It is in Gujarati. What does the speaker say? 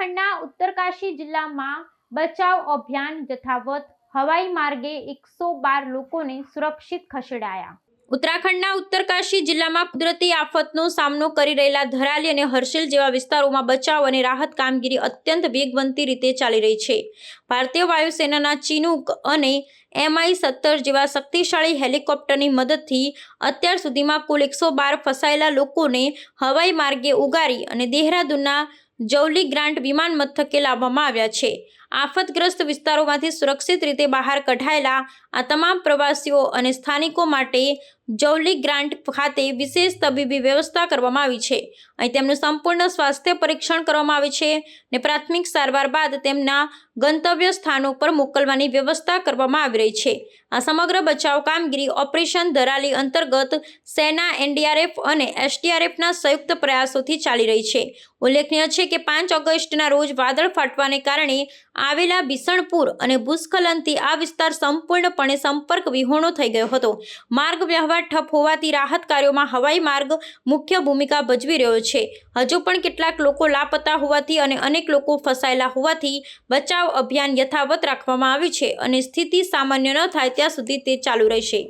ઉત્તરાખંડના ઉત્તરકાશી જિલ્લામાં બચાવ અભિયાન યથાવત હવાઈ માર્ગે એકસો બાર લોકોને સુરક્ષિત ખસેડાયા. ઉત્તરાખંડના ઉત્તરકાશી જિલ્લામાં કુદરતી આફતનો સામનો કરી રહેલા ધરાલી અને હર્ષિલ જેવા વિસ્તારોમાં બચાવ અને રાહત કામગીરી અત્યંત વેગવંતી રીતે ચાલી રહી છે. ભારતીય વાયુસેનાના ચિનુક અને એમઆઈ સત્તર જેવા શક્તિશાળી હેલિકોપ્ટરની મદદથી અત્યાર સુધીમાં કુલ એકસો બાર ફસાયેલા લોકોને હવાઈ માર્ગે ઉગારી અને દેહરાદૂનના જૌલી ગ્રાન્ટ વિમાન મથકે લાવવામાં આવ્યા છે. આફતગ્રસ્ત વિસ્તારોમાંથી સુરક્ષિત રીતે બહાર કઢાયેલા આ તમામ પ્રવાસીઓ અને સ્થાનિકો માટે જૌલી ગ્રાન્ટ ખાતે વિશેષ તબીબી વ્યવસ્થા કરવામાં આવી છે. અહીં તેમનું સંપૂર્ણ સ્વાસ્થ્ય પરીક્ષણ કરવામાં આવે છે ને પ્રાથમિક સારવાર બાદ તેમના ગંતવ્ય સ્થાનો પર મોકલવાની વ્યવસ્થા કરવામાં આવી રહી છે. આ સમગ્ર બચાવ કામગીરી ઓપરેશન ધરાલી અંતર્ગત સેના, એનડીઆરએફ અને એસડીઆરએફના સંયુક્ત પ્રયાસોથી ચાલી રહી છે. ઉલ્લેખનીય છે કે પાંચ ઓગસ્ટના રોજ વાદળ ફાટવાને કારણે આવેલા ભીષણપુર અને ભૂસ્ખલનથી આ વિસ્તાર સંપૂર્ણપણે સંપર્ક વિહોણો થઈ ગયો હતો. માર્ગ વ્યવહાર ઠપ હોવાથી રાહત કાર્યોમાં હવાઈ માર્ગ મુખ્ય ભૂમિકા ભજવી રહ્યો છે. હજુ પણ કેટલાક લોકો લાપતા હોવાથી અને અનેક લોકો ફસાયેલા હોવાથી બચાવ અભિયાન યથાવત રાખવામાં આવ્યું છે અને સ્થિતિ સામાન્ય ન થાય ત્યાં સુધી તે ચાલુ રહેશે.